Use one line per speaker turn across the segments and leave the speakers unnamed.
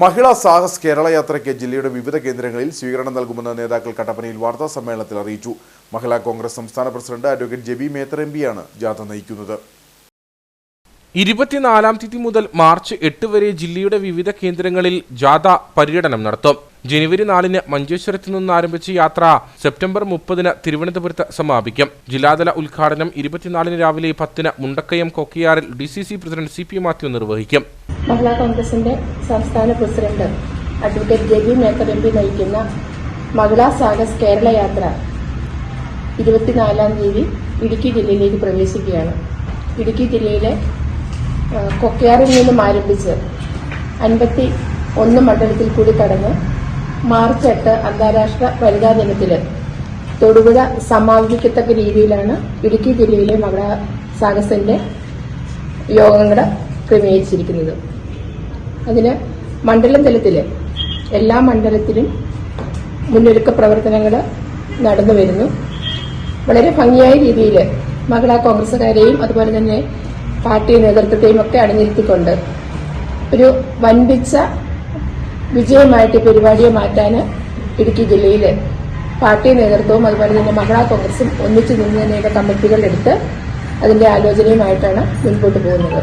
മഹിളാ സാഹസ് കേരള യാത്രയ്ക്ക് ജില്ലയുടെ വിവിധ കേന്ദ്രങ്ങളിൽ സ്വീകരണം നൽകുമെന്ന് നേതാക്കൾ കട്ടപ്പനയിൽ വാർത്താ സമ്മേളനത്തിൽ അറിയിച്ചു. മഹിളാ കോൺഗ്രസ് സംസ്ഥാന president advocate Jebi Mather M പിയാണ് ജാഥ നയിക്കുന്നത്.
ഇരുപത്തിനാലാം തീയതി മുതൽ മാർച്ച് എട്ട് വരെ ജില്ലയുടെ വിവിധ കേന്ദ്രങ്ങളിൽ ജാഥ പര്യടനം നടത്തും. ജനുവരി നാലിന് മഞ്ചേശ്വരത്ത് നിന്ന് ആരംഭിച്ച യാത്ര സെപ്റ്റംബർ മുപ്പതിന് തിരുവനന്തപുരത്ത് സമാപിക്കും. ജില്ലാതല ഉദ്ഘാടനം ഇരുപത്തിനാലിന് രാവിലെ പത്തിന് Mundakayam കൊക്കിയാറിൽ D C C president C P Mathew നിർവഹിക്കും.
മഹിളാ കോൺഗ്രസിന്റെ സംസ്ഥാന president advocate Jebi Mather M P നയിക്കുന്ന മഹിളാ സാഗസ് കേരള യാത്ര ഇരുപത്തിനാലാം തീയതി ഇടുക്കി ജില്ലയിലേക്ക് പ്രവേശിക്കുകയാണ്. ഇടുക്കി ജില്ലയിലെ കൊക്കയാറിൽ നിന്നും ആരംഭിച്ച് അൻപത്തി ഒന്ന് മണ്ഡലത്തിൽ കൂടി കടന്ന് മാർച്ച് എട്ട് അന്താരാഷ്ട്ര വനിതാ ദിനത്തിൽ തൊടുപുഴ സമാപിക്കത്തക്ക രീതിയിലാണ് ഇടുക്കി ജില്ലയിലെ മഹിളാ സാഗസിന്റെ യോഗങ്ങൾ ക്രമീകരിച്ചിരിക്കുന്നത്. അതിന് മണ്ഡലം തലത്തിൽ എല്ലാ മണ്ഡലത്തിലും മുന്നൊരുക്ക പ്രവർത്തനങ്ങൾ നടന്നു വരുന്നു. വളരെ ഭംഗിയായ രീതിയിൽ മഹിളാ കോൺഗ്രസുകാരെയും അതുപോലെ തന്നെ പാർട്ടി നേതൃത്വത്തെയും ഒക്കെ അണിനിരത്തിക്കൊണ്ട് ഒരു വൻപിച്ച വിജയമായിട്ട് പരിപാടിയെ മാറ്റാൻ ഇടുക്കി ജില്ലയിൽ പാർട്ടി നേതൃത്വവും അതുപോലെ തന്നെ മഹിളാ കോൺഗ്രസും ഒന്നിച്ചു നിന്ന് തന്നെ കമ്മിറ്റികൾ എടുത്ത് അതിന്റെ ആലോചനയുമായിട്ടാണ് മുൻപോട്ട് പോകുന്നത്.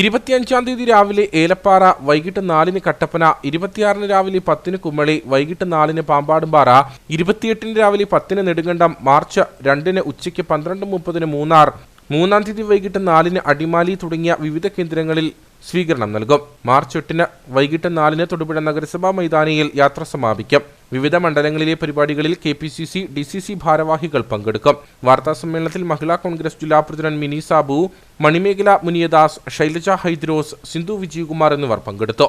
ഇരുപത്തിയഞ്ചാം തീയതി രാവിലെ ഏലപ്പാറ വൈകിട്ട് നാലിന് കട്ടപ്പന ഇരുപത്തിയാറിന് രാവിലെ പത്തിന് കുമ്മളി വൈകിട്ട് നാലിന് പാമ്പാടുംപാറ ഇരുപത്തിയെട്ടിന് രാവിലെ പത്തിന് നെടുങ്കണ്ടം മാർച്ച് രണ്ടിന് ഉച്ചയ്ക്ക് പന്ത്രണ്ട് മുപ്പതിന് മൂന്നാർ മൂന്നാം തീയതി വൈകിട്ട് നാലിന് അടിമാലി തുടങ്ങിയ വിവിധ കേന്ദ്രങ്ങളിൽ സ്വീകരണം നൽകും. മാർച്ച് എട്ടിന് വൈകിട്ട് നാലിന് തൊടുപുഴ നഗരസഭാ മൈതാനിയിൽ യാത്ര സമാപിക്കും. വിവിധ മണ്ഡലങ്ങളിലെ പരിപാടികളിൽ K P C C D C C ഭാരവാഹികൾ പങ്കെടുക്കും. വാർത്താ സമ്മേളനത്തിൽ മഹിളാ കോൺഗ്രസ് ജില്ലാ പ്രസിഡന്റ് മിനി സാബു മണിമേഖല മുനിയദാസ് ശൈലജ ഹൈദ്രോസ് സിന്ധു വിജയകുമാർ എന്നിവർ പങ്കെടുത്തു.